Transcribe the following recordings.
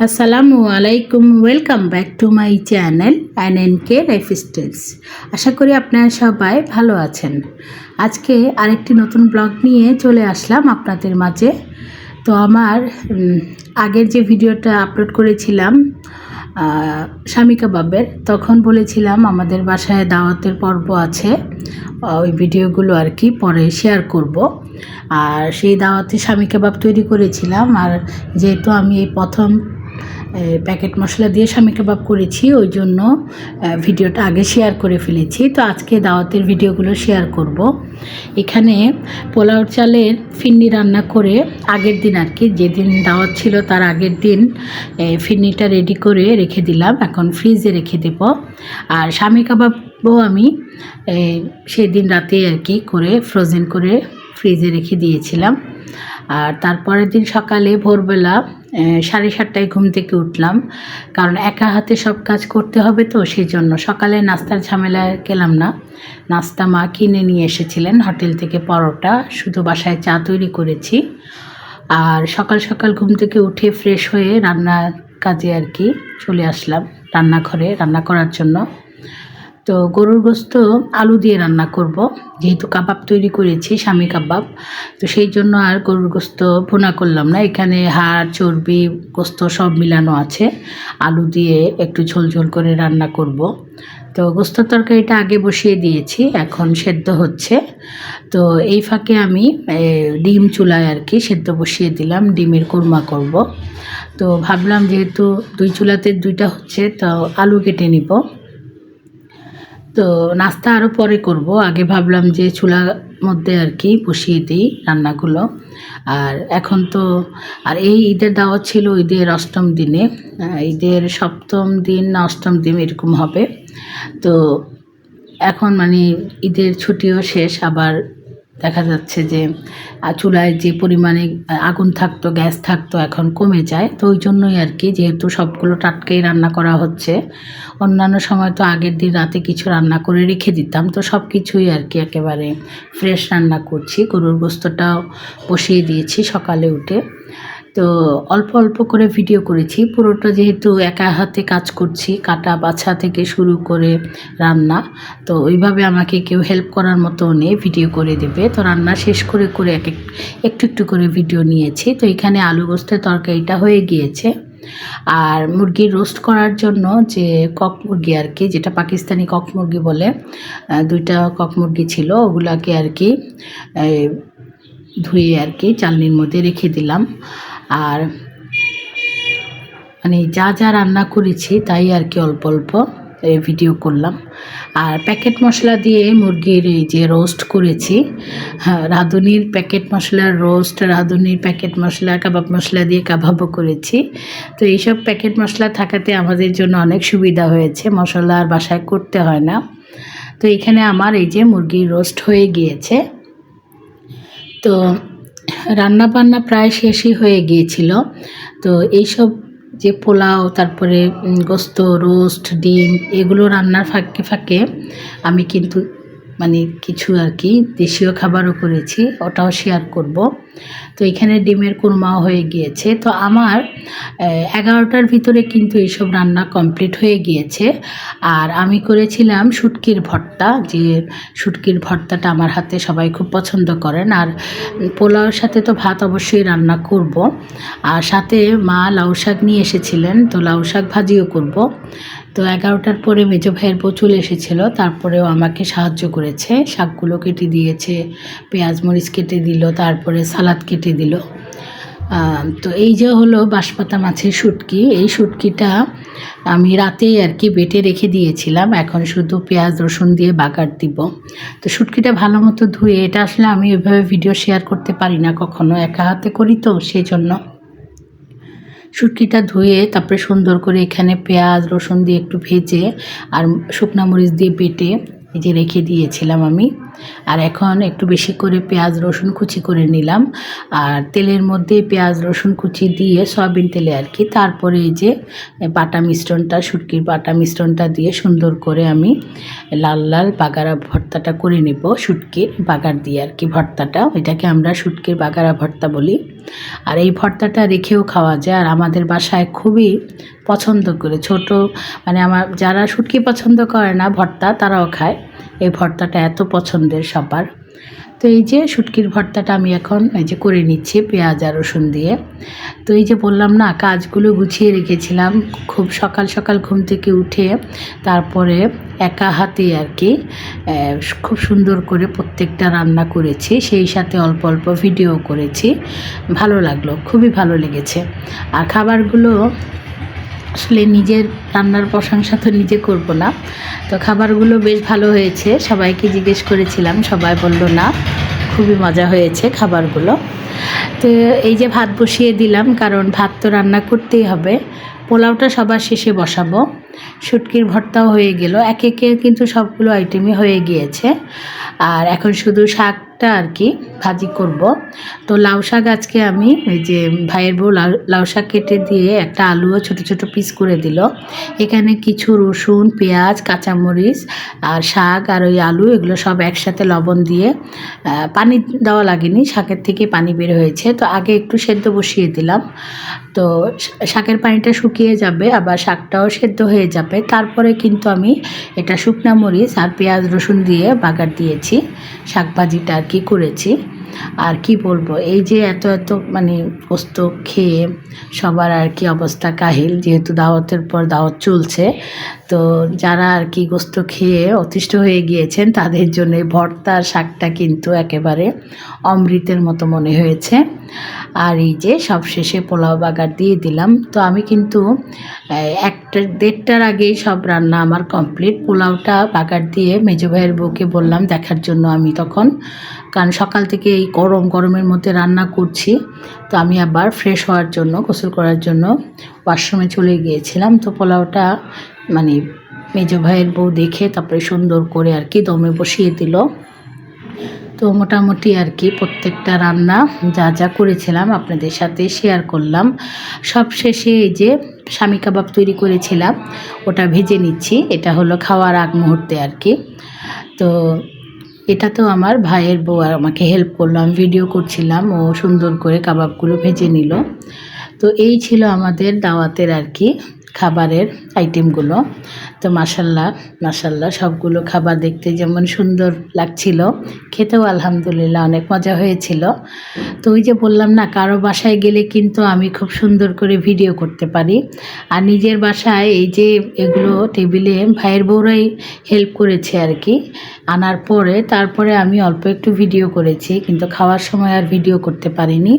আসসালামু আলাইকুম welcome back to my channel an N K lifestyles আশা করি আপনারা সবাই ভালো আছেন। আজকে আরেকটি নতুন ব্লগ নিয়ে চলে আসলাম আপনাদের মাঝে। তো আমার আগের যে ভিডিওটা আপলোড করেছিলাম স্বামী কাবাবের, তখন বলেছিলাম আমাদের বাসায় দাওয়াতের পর্ব আছে। ওই ভিডিওগুলো আর কি পরে শেয়ার করব। আর সেই দাওয়াতে স্বামী কাবাব তৈরি করেছিলাম। আর যেহেতু আমি এই প্রথম প্যাকেট মশলা দিয়ে স্বামী কাবাব করেছি, ওই জন্য ভিডিওটা আগে শেয়ার করে ফেলেছি। তো আজকে দাওয়াতের ভিডিওগুলো শেয়ার করব। এখানে পোলাও চালের ফিন্নি রান্না করে আগের দিন আর কি, যেদিন দাওয়াত ছিল তার আগের দিন ফিন্নিটা রেডি করে রেখে দিলাম। এখন ফ্রিজে রেখে দেব। আর স্বামী কাবাবও আমি সেদিন রাতে আর কি করে ফ্রোজেন করে ফ্রিজে রেখে দিয়েছিলাম। আর তারপরের দিন সকালে ভোরবেলা সাড়ে সাতটায় ঘুম থেকে উঠলাম। কারণ একা হাতে সব কাজ করতে হবে তো সেই জন্য সকালে নাস্তার ঝামেলা গেলাম না। নাস্তা মা কিনে নিয়ে এসেছিলেন হোটেল থেকে পরোটা, শুধু বাসায় চা তৈরি করেছি। আর সকাল সকাল ঘুম থেকে উঠে ফ্রেশ হয়ে রান্নার কাজে আর কি চলে আসলাম, রান্নাঘরে রান্না করার জন্য। তো গরুর গোস্ত, আলু দিয়ে রান্না করব। যেহেতু কাবাব তৈরি করেছি, স্বামী কাবাব, তো সেই জন্য আর গরুর গোস্ত ভুনা করলাম না। এখানে হাড়, চর্বি, গোস্ত সব মিলানো আছে। আলু দিয়ে একটু ঝোল ঝোল করে রান্না করব। তো গোস্ত তরকারিটা আগে বসিয়ে দিয়েছি, এখন সেদ্ধ হচ্ছে। তো এই ফাঁকে আমি ডিম চুলায় আর কি সেদ্ধ বসিয়ে দিলাম, ডিমের কোরমা করব। তো ভাবলাম যেহেতু দুই চুলাতে দুইটা হচ্ছে, তো আলু কেটে নিব। তো নাস্তা আরও পরে করব। আগে ভাবলাম যে চুলার মধ্যে আর কি বসিয়ে দিই রান্নাগুলো। আর এখন তো, আর এই ঈদের দাওয়াত ছিল ঈদের অষ্টম দিনে। ঈদের সপ্তম দিন না অষ্টম দিন এরকম হবে। তো এখন মানে ঈদের ছুটিও শেষ, আবার দেখা যাচ্ছে যে চুলায় যে পরিমাণে আগুন থাকতো, গ্যাস থাকতো, এখন কমে যায়। তো ওই জন্যই আর কি, যেহেতু সবগুলো টাটকেই রান্না করা হচ্ছে, অন্যান্য সময় তো আগের দিন রাতে কিছু রান্না করে রেখে দিতাম। তো সব কিছুই আর কি একেবারে ফ্রেশ রান্না করছি। গরুর গোস্তটাও বসিয়ে দিয়েছি সকালে উঠে। তো অল্প অল্প করে ভিডিও করেছি। পুরোটা যেহেতু একা হাতে কাজ করছি, কাটা বাছা থেকে শুরু করে রান্না, তো ওইভাবে আমাকে কেউ হেল্প করার মতো নেই ভিডিও করে দেবে। তো রান্না শেষ করে করে এক এক, একটু একটু করে ভিডিও নিয়েছি। তো এখানে আলু গোস্তের তরকারিটা হয়ে গিয়েছে। আর মুরগি রোস্ট করার জন্য যে কক মুরগি আর কি, যেটা পাকিস্তানি কক মুরগি বলে দুইটা কক মুরগি ছিল, ওগুলাকে আর কি ধুয়ে আর কি চালনির মধ্যে রেখে দিলাম। আর মানে যা যা রান্না করেছি তাই আর কি অল্প অল্প ভিডিও করলাম। আর প্যাকেট মশলা দিয়ে মুরগির এই যে রোস্ট করেছি হ্যাঁ রাঁধুনির প্যাকেট মশলার রোস্ট রাঁধুনির প্যাকেট মশলা, কাবাব মশলা দিয়ে কাবাবও করেছি। তো এইসব প্যাকেট মশলা থাকাতে আমাদের জন্য অনেক সুবিধা হয়েছে, মশলা আর বাসায় করতে হয় না। তো এখানে আমার এই যে মুরগির রোস্ট হয়ে গিয়েছে। তো রান্না বান্না প্রায় শেষই হয়ে গিয়েছিল। তো এইসব যে পোলাও, তারপরে গোস্ত, রোস্ট, ডিম, এগুলো রান্নার ফাঁকে ফাঁকে আমি কিন্তু মানে কিছু আর কি, দেশীয় খাবারও করেছি, ওটাও শেয়ার করব। তো এখানে ডিমের কুরমাও হয়ে গিয়েছে। তো আমার এগারোটার ভিতরে কিন্তু এইসব রান্না কমপ্লিট হয়ে গিয়েছে। আর আমি করেছিলাম শুটকির ভর্তা, যে শুটকির ভর্তাটা আমার হাতে সবাই খুব পছন্দ করেন। আর পোলাওর সাথে তো ভাত অবশ্যই রান্না করব। আর সাথে মা লাউ শাক নিয়ে এসেছিলেন, তো লাউ শাক ভাজিও করব। তো এগারোটার পরে মেজো ভাইয়ের চলে এসেছিল, তারপরেও আমাকে সাহায্য করেছে। শাকগুলো কেটে দিয়েছে, পেঁয়াজ মরিচ কেটে দিল, তারপরে সালাদ কেটে দিল। তো এই যে হলো বাঁশপাতা মাছের শুটকি, এই শুটকিটা আমি রাতেই আর কি বেটে রেখে দিয়েছিলাম, এখন শুধু পেঁয়াজ, রসুন দিয়ে বাগার দিব। তো শুটকিটা ভালো মতো ধুয়ে, এটা আসলে আমি ওইভাবে ভিডিও শেয়ার করতে পারি না, কখনো একা হাতে করি তো, সেই জন্য। শুটকিটা ধুয়ে তারপরে সুন্দর করে এখানে পেঁয়াজ, রসুন দিয়ে একটু ভেজে আর শুকনা মরিচ দিয়ে বেটে এই যে রেখে দিয়েছিলাম আমি। আর এখন একটু বেশি করে পেঁয়াজ, রসুন কুচি করে নিলাম। আর তেলের মধ্যে পেঁয়াজ, রসুন কুচি দিয়ে সয়াবিন তেলে আর কি। তারপরে এই যে বাটা মিশ্রণটা, শুটকির বাটা মিশ্রণটা দিয়ে সুন্দর করে আমি লাল লাল বাগারা ভর্তাটা করে নেব। শুটকির বাগার দিয়ে আর কি ভর্তাটা। এটাকে আমরা শুটকির বাগারা ভর্তা বলি। আর এই ভর্তাটা রেখেও খাওয়া যায়। আর আমাদের বাসায় খুবই পছন্দ করে। ছোট মানে আমার যারা শুটকি পছন্দ করে না ভর্তা, তারাও খায়। এই ভর্তাটা এত পছন্দের সবার। তো এই যে শুটকির ভর্তাটা আমি এখন এই যে করে নিচ্ছি পেঁয়াজ আর রসুন দিয়ে। তো এই যে বললাম না, কাজগুলো গুছিয়ে রেখেছিলাম খুব সকাল সকাল ঘুম থেকে উঠে তারপরে একা হাতে আর কি খুব সুন্দর করে প্রত্যেকটা রান্না করেছি, সেই সাথে অল্প অল্প ভিডিও করেছি। ভালো লাগল, খুবই ভালো লেগেছে। আর খাবারগুলো আসলে নিজের রান্নার প্রশংসা তো নিজে করব না। তো খাবারগুলো বেশ ভালো হয়েছে, সবাইকে জিজ্ঞেস করেছিলাম, সবাই বলল, না, খুবই মজা হয়েছে খাবারগুলো। তো এই যে ভাত বসিয়ে দিলাম, কারণ ভাত তো রান্না করতেই হবে। পোলাওটা সবার শেষে বসাবো। শুটকির ভর্তাও হয়ে গেল। এক একে কিন্তু সবগুলো আইটেমই হয়ে গিয়েছে। আর এখন শুধু শাকটা আর কি ভাজি করব। তো লাউ শাক আজকে আমি ওই যে ভাইয়ের বউ লাউ শাক কেটে দিয়ে একটা আলুও ছোট ছোট পিস করে দিল। এখানে কিছু রসুন, পেঁয়াজ, কাঁচামরিচ আর শাক আর ওই আলু এগুলো সব একসাথে লবণ দিয়ে পানি দেওয়া লাগেনি, শাকের থেকে পানি বের হয়েছে। তো আগে একটু সেদ্ধ বসিয়ে দিলাম। তো শাকের পানিটা শুকিয়ে যাবে, আবার শাকটাও সেদ্ধ হয়ে যাবে। তারপরে কিন্তু আমি এটা শুকনা মরিচ আর পেঁয়াজ রসুন দিয়ে বাগার দিয়েছি। শাকভাজিটা আর কি করেছি। আর কি বলব, এই যে এত এত মানে পোস্ত খেয়ে সবার আর কি অবস্থা কাহিল, যেহেতু দাওয়াতের পর দাওয়াত চলছে তো যারা আর কি গোস্ত খেয়ে অতিষ্ঠ হয়ে গিয়েছেন, তাদের জন্য ভর্তার শাকটা কিন্তু একেবারে অমৃতের মতো মনে হয়েছে। আর এই যে সব শেষে পোলাও বাগার দিয়ে দিলাম। তো আমি কিন্তু একটা, দেড়টার আগেই সব রান্না আমার কমপ্লিট। পোলাওটা বাগার দিয়ে মেজো ভাইয়ের বউকে বললাম দেখার জন্য আমি তখন। কারণ সকাল থেকে এই গরম, গরমের মধ্যে রান্না করছি। তো আমি আবার ফ্রেশ হওয়ার জন্য, গোসল করার জন্য ওয়াশরুমে চলে গিয়েছিলাম। তো পোলাওটা মানে মেজো ভাইয়ের বউ দেখে তারপরে সুন্দর করে আর কি দমে বসিয়ে দিল। তো মোটামুটি আর কি প্রত্যেকটা রান্না যা যা করেছিলাম আপনাদের সাথে শেয়ার করলাম। সব শেষে এই যে স্বামী কাবাব তৈরি করেছিলাম, ওটা ভেজে নিচ্ছি। এটা হলো খাওয়ার আগ মুহূর্তে আর কি। তো এটা তো আমার ভাইয়ের বউ আর আমাকে হেল্প করল। আমি ভিডিও করছিলাম, ও সুন্দর করে কাবাবগুলো ভেজে নিল। তো এই ছিল আমাদের দাওয়াতের আর কি খাবারের আইটেমগুলো তো মাসাল্লাহ মাসাল্লাহ সবগুলো খাবার দেখতে যেমন সুন্দর লাগছিল, খেতেও আলহামদুলিল্লাহ অনেক মজা হয়েছিল। তো ওই যে বললাম না, কারও বাসায় গেলে কিন্তু আমি খুব সুন্দর করে ভিডিও করতে পারি। আর নিজের বাসায় এই যে এগুলো টেবিলে ভাইয়ের বউরাই হেল্প করেছে আর কি, আনার পরে তারপরে আমি অল্প একটু ভিডিও করেছি, কিন্তু খাওয়ার সময় আর ভিডিও করতে পারিনি।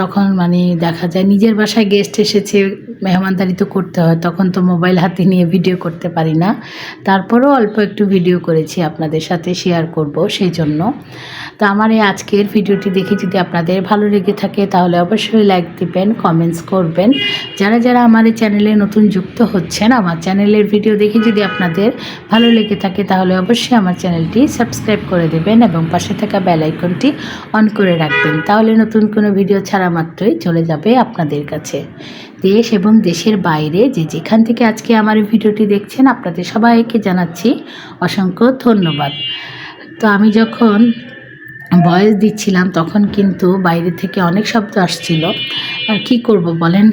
তখন মানে দেখা যায় নিজের বাসায় গেস্ট এসেছে মেহমানদারি তো করতে হয়, তখন তো মোবাইল হাতে নিয়ে ভিডিও করতে পারি না। তারপরেও অল্প একটু ভিডিও করেছি আপনাদের সাথে শেয়ার করব সেই জন্য তো আমার এই আজকের ভিডিওটি দেখে যদি আপনাদের ভালো লেগে থাকে, তাহলে অবশ্যই লাইক দিবেন কমেন্টস করবেন। যারা যারা আমার এই চ্যানেলে নতুন যুক্ত হচ্ছেন, আমার চ্যানেলের ভিডিও দেখে যদি আপনাদের ভালো লেগে থাকে, তাহলে অবশ্যই আমার চ্যানেলটি সাবস্ক্রাইব করে দেবেন এবং পাশে থাকা বেল আইকনটি অন করে রাখবেন। তাহলে নতুন কোনো ভিডিও ছাড়া মাত্রই চলে যাবে আপনাদের কাছে। দেশ এবং দেশের বাইরে যে যেখান থেকে আজকে আমার ভিডিওটি দেখছেন, আপনাদের সবাইকে জানাচ্ছি অসংখ্য ধন্যবাদ। তো আমি যখন ভয়েস দিচ্ছিলাম, তখন কিন্তু বাইরে থেকে অনেক শব্দ আসছিল। আর কি করব বলেন?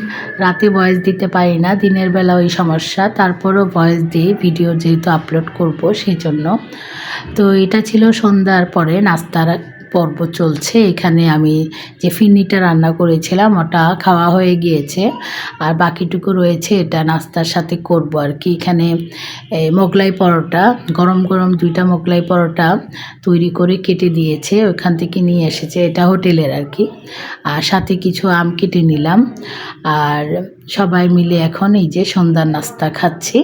রাতে ভয়েস দিতে পারি না, দিনের বেলা ওই সমস্যা, তারপরও ভয়েস দিয়ে ভিডিও যেহেতু আপলোড করব সেই জন্য তো এটা ছিল সন্ধ্যার পরে নাস্তার পর্ব চলছে। এখানে আমি যে ফিরনিটা রান্না করেছিলাম, ওটা খাওয়া হয়ে গিয়েছে। আর বাকিটুকু রয়েছে, এটা নাস্তার সাথে করব আর কি। এখানে মোগলাই পরোটা, গরম গরম দুইটা মোগলাই পরোটা তৈরি করে কেটে দিয়েছে। ওখান থেকে নিয়ে এসেছে, এটা হোটেলের আর কি। আর সাথে কিছু আম কেটে নিলাম। আর সবাই মিলে এখন এই যে সন্ধ্যার নাস্তা খাচ্ছি।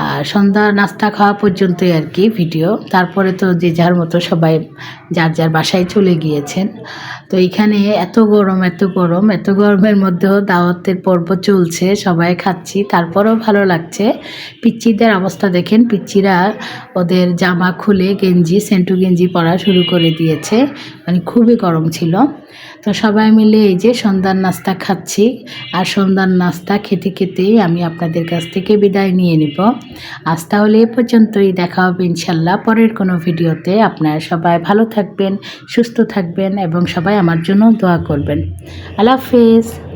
আর সন্ধ্যার নাস্তা খাওয়া পর্যন্তই আর কি ভিডিও। তারপরে তো যে যার মতো সবাই যার যার বাসায় চলে গিয়েছেন। তো এখানে এত গরম এত গরম, এত গরমের মধ্যেও দাওয়াতের পর্ব চলছে, সবাই খাচ্ছি। তারপরেও ভালো লাগছে। পিচ্চিদের অবস্থা দেখেন, পিচ্চিরা ওদের জামা খুলে গেঞ্জি, সেন্টু গেঞ্জি পরা শুরু করে দিয়েছে। মানে খুবই গরম ছিল। তো সবাই মিলে এই যে সন্ধ্যার নাস্তা খাচ্ছি। আর সন্ধ্যার নাস্তা খেতে খেতেই আমি আপনাদের কাছ থেকে বিদায় নিয়ে নিব। আজ তাহলে এ পর্যন্তই। দেখা হবে ইনশাল্লাহ পরের কোনো ভিডিওতে। আপনারা সবাই ভালো থাকবেন, সুস্থ থাকবেন এবং সবাই আমার জন্য দোয়া করবেন। আল্লাহ হাফেজ।